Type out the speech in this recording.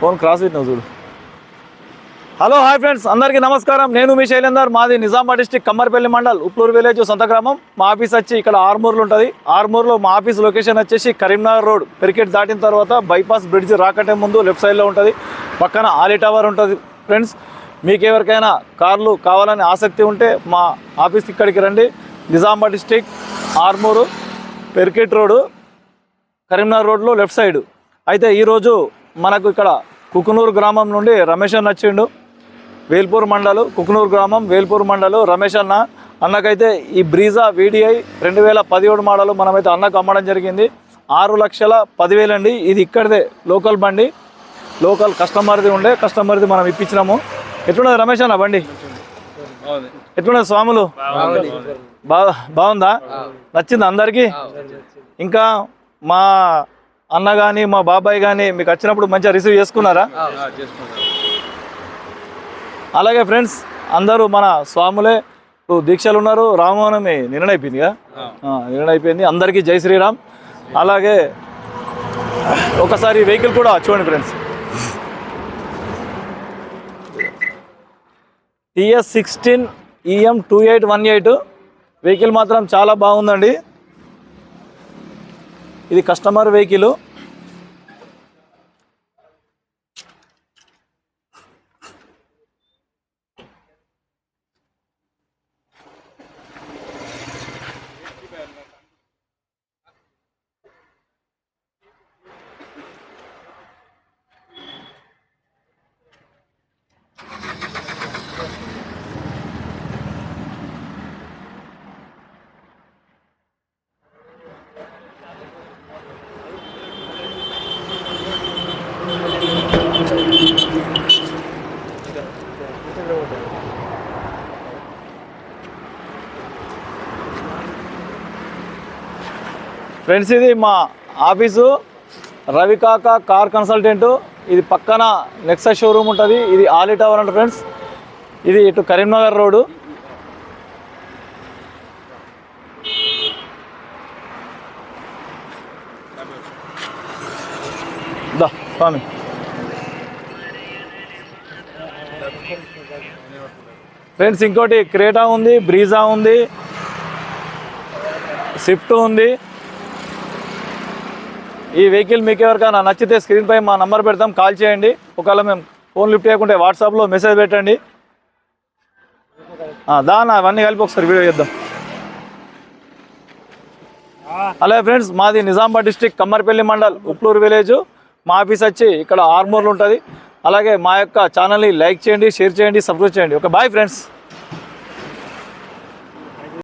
Phone cross పెట్టినావు చూడు. Hello hi friends అందరికీ నమస్కారం. నేను మీ శైలేందర్ మాది నిజామాబాద్ డిస్టిక్ కమ్మర్పల్లి మండల్ ఉప్లూరు విలేజ్ సొంత గ్రామం మా ఆఫీస్ వచ్చి ఇక్కడ ఆర్మూర్లో ఉంటుంది. ఆర్మూర్లో మా ఆఫీస్ లొకేషన్ వచ్చేసి కరీంనగర్ రోడ్. పెరికెట్ దాటిన తర్వాత బైపాస్ బ్రిడ్జ్ రాకటే ముందు లెఫ్ట్ సైడ్లో ఉంటుంది. పక్కన ఆలీ టవర్ ఉంటుంది. ఫ్రెండ్స్ మీకు ఎవరికైనా కార్లు కావాలని ఆసక్తి ఉంటే మా ఆఫీస్కి ఇక్కడికి రండి. నిజామాబాద్ డిస్టిక్ ఆర్మూరు పెరికెట్ రోడ్డు కరీంనగర్ రోడ్లో లెఫ్ట్ సైడ్. అయితే ఈరోజు మనకు ఇక్కడ కుకునూరు గ్రామం నుండి రమేష్ అన్న వచ్చిండు. వేల్పూర్ మండలు కుకునూరు గ్రామం వేల్పూర్ మండలు రమేష్ అన్న. అన్నకైతే ఈ బ్రీజా వీడిఐ రెండు వేల పదిహేడు మోడలు మనమైతే అన్నకు అమ్మడం జరిగింది. ఆరు లక్షల పదివేలు అండి. ఇది ఇక్కడిదే లోకల్ బండి. లోకల్ కస్టమర్ది ఉండే కస్టమర్ది మనం ఇప్పించినాము. ఎట్లున్నది రమేష్ అన్న బండి? ఎట్లున్నది స్వాములు? బా బాగుందా? నచ్చింది అందరికీ? ఇంకా మా అన్న కానీ మా బాబాయ్ కానీ మీకు వచ్చినప్పుడు మంచిగా రిసీవ్ చేసుకున్నారా? అలాగే ఫ్రెండ్స్ అందరూ మన స్వాములే. దీక్షలు ఉన్నారు. రామనవమి నిర్ణయం అయిపోయిందిగా నిర్ణయం అయిపోయింది అందరికీ జై శ్రీరామ్. అలాగే ఒకసారి వెహికల్ కూడా చూడండి friends. TS sixteen EM two eight one eight. Vehicle మాత్రం చాలా బాగుందండి. ఇది కస్టమర్ వెహికల్. ఫ్రెండ్స్ ఇది మా ఆఫీసు. రవికాక car consultant. ఇది పక్కన నెక్సా షోరూమ్ ఉంటుంది. ఇది ఆలీ టవర్ అంట ఫ్రెండ్స్. ఇది ఇటు కరీంనగర్ రోడ్డు. దా. స్వామి ఫ్రెండ్స్ ఇంకోటి క్రేటా ఉంది బ్రీజా ఉంది స్విఫ్ట్ ఉంది. ఈ వెహికల్ మీకు ఎవరికైనా నచ్చితే స్క్రీన్ పై మా నంబర్ పెడతాం కాల్ చేయండి. ఒకవేళ మేము ఫోన్ లిఫ్ట్ చేయకుంటే వాట్సాప్లో మెసేజ్ పెట్టండి. దానా అవన్నీ కలిపి ఒకసారి వీడియో చేద్దాం. అలాగే ఫ్రెండ్స్ మాది నిజామాబాద్ డిస్టిక్ కమ్మర్పల్లి మండల్ ఉప్లూరు విలేజ్ మా ఆఫీస్ వచ్చి ఇక్కడ ఆర్మూర్లో ఉంటుంది. అలాగే మా యొక్క ఛానల్ని లైక్ చేయండి షేర్ చేయండి సబ్స్క్రైబ్ చేయండి. ఒక బాయ్ ఫ్రెండ్స్